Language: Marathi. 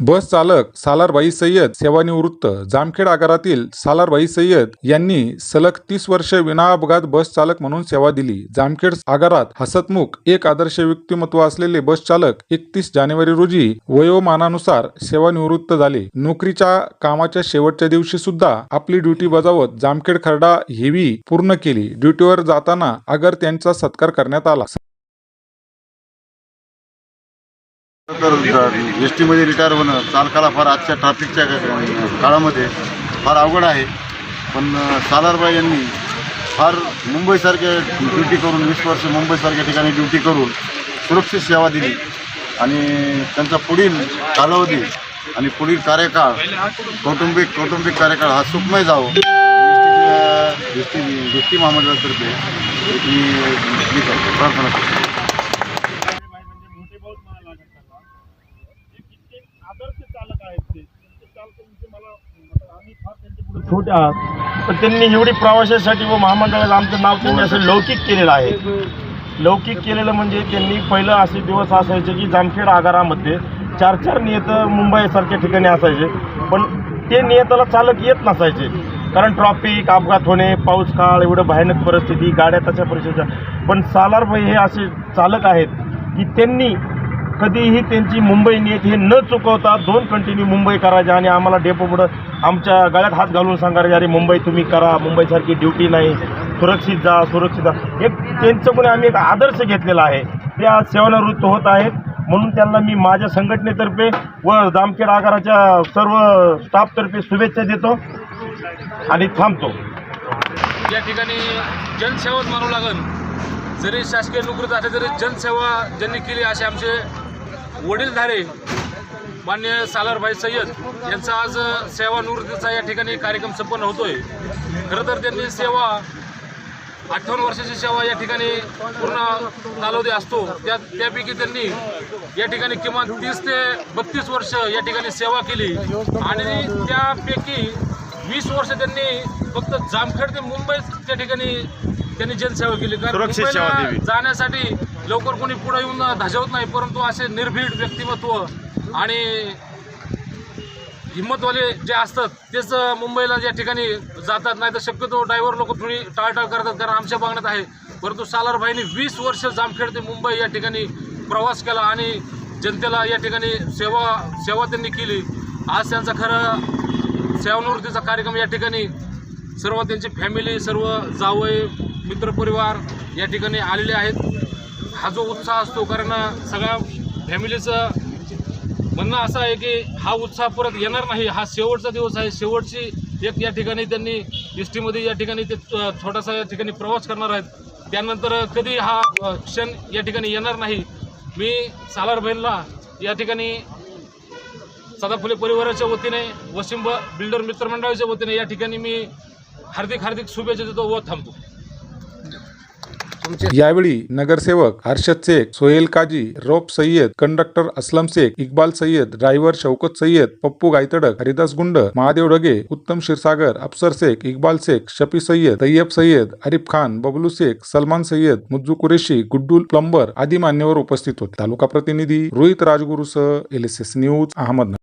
बस चालक सालारबाई सय्यद सेवानिवृत्त जामखेड आगारातील सालारबाई सय्यद यांनी सलग तीस वर्ष विनाअपघात बस चालक म्हणून सेवा दिली. जामखेड आगारात हसतमुख एक आदर्श व्यक्तिमत्व असलेले बस चालक एकतीस जानेवारी रोजी वयोमानानुसार सेवानिवृत्त झाले. नोकरीच्या कामाच्या शेवटच्या दिवशी सुद्धा आपली ड्युटी बजावत जामखेड खर्डा हेवी पूर्ण केली. ड्युटीवर जाताना आगर त्यांचा सत्कार करण्यात आला. तर एस टीमध्ये रिटायर होणं चालकाला फार आजच्या ट्रॅफिकच्या काळामध्ये फार अवघड आहे. पण सालारबाई यांनी फार मुंबईसारख्या ड्युटी करून वीस वर्ष मुंबईसारख्या ठिकाणी ड्युटी करून सुरक्षित सेवा दिली. आणि त्यांचा पुढील कालावधी आणि पुढील कार्यकाळ कौटुंबिक कौटुंबिक कार्यकाळ हा सुखमय जावो. एस टी एस टी महामंडळातर्फे मी प्रार्थना करतो मोठे भाऊच मला लागत त्याला हे कित्येक आदर्श चालक आहेत ते ते चालक म्हणजे मला आता आम्ही छोट्या पण त्यांनी एवढी प्रवाशासाठी व महामंडळाला आमचं नाव त्यांनी असं लौकिक केलेलं आहे. लौकिक केलेलं म्हणजे त्यांनी पहिलं असे दिवस असायचे की जामखेड आगारामध्ये चार चार नियतं मुंबईसारख्या ठिकाणी असायचे. पण ते नियताला चालक येत नसायचे. कारण ट्रॉफिक अपघात होणे पाऊस काळ एवढं भयानक परिस्थिती गाड्या तशा परिस्थितीच्या. पण सालारभाई हे असे चालक आहेत की त्यांनी कधीही त्यांची मुंबई नियत हे न चुकवता दोन कंटिन्यू मुंबई करायच्या आणि आम्हाला डेपो पुढं आमच्या गळ्यात हात घालून सांगायचे अरे मुंबई तुम्ही करा मुंबईसारखी ड्युटी नाही सुरक्षित जा सुरक्षित जा. एक त्यांचं पण आम्ही एक आदर्श घेतलेला आहे. ते आज सेवानिवृत्त होत आहेत. म्हणून त्यांना मी माझ्या संघटनेतर्फे व जामखेड आगाराच्या सर्व स्टाफतर्फे शुभेच्छा देतो आणि थांबतो. या ठिकाणी जनसेवाच मानू लागेल. जरी शासकीय नोकरीत असले तरी जनसेवा ज्यांनी केली असे आमचे वडीलधारे मान्य सालारभाई सय्यद यांचा आज सेवानिवृत्तीचा या ठिकाणी कार्यक्रम संपन्न होतोय. खरं तर त्यांनी सेवा अठ्ठावन्न वर्षाची सेवा या ठिकाणी पूर्ण कालावधी असतो. त्या त्यापैकी त्यांनी या ठिकाणी किमान तीस ते बत्तीस वर्ष या ठिकाणी सेवा केली. आणि त्यापैकी वीस वर्ष त्यांनी फक्त जामखेड ते मुंबई त्या ठिकाणी त्यांनी जनसेवा केली. कारण. जाण्यासाठी लवकर कोणी पुढे येऊन धाजवत नाही परंतु असे निर्भीड व्यक्तिमत्व आणि हिंमतवाले जे असतात तेच मुंबईला या ठिकाणी जातात नाही तर शक्यतो ड्रायव्हर लोक थोडी टाळटाळ करतात कारण आमच्या बघण्यात आहे. परंतु सालारभाईंनी वीस वर्ष जामखेड ते मुंबई या ठिकाणी प्रवास केला आणि जनतेला या ठिकाणी सेवा सेवा त्यांनी केली. आज त्यांचा खरं सेवानिवृत्तीचा कार्यक्रम या ठिकाणी सर्व त्यांची फॅमिली सर्व जावय मित्रपरिवार या ठिकाणी आलेले आहेत. हा जो उत्साह असतो कारण सगळ्या फॅमिलीचं म्हणणं असं आहे की हा उत्साह परत येणार नाही. हा शेवटचा दिवस आहे. शेवटची एक या ठिकाणी त्यांनी एस टीमध्ये या ठिकाणी ते छोटासा या ठिकाणी प्रवास करणार आहेत. त्यानंतर कधी हा क्षण या ठिकाणी येणार नाही. मी सालार बहिणला या ठिकाणी सदाफुले परिवाराच्या वतीने वशिंब बिल्डर मित्रमंडळाच्या वतीने या ठिकाणी मी हार्दिक हार्दिक शुभेच्छा देतो व थांबतो. यावेळी नगरसेवक हर्षद शेख सोहेल काजी रोप Sayyad conductor Aslam Shaikh Iqbal Sayyad driver Shaukat Sayyad Pappu Gaytadak Haridas Gund Mahadev Dage Uttam Kshirsagar Afsar Shaikh Iqbal Shaikh Shafi Sayyad Tayyab Sayyad Arif Khan Bablu Shaikh Salman Sayyad Mujju Qureshi Guddul plumber आदी मान्यवर उपस्थित होते. तालुका प्रतिनिधी Rohit राजगुरूसह L S S news Ahmednagar.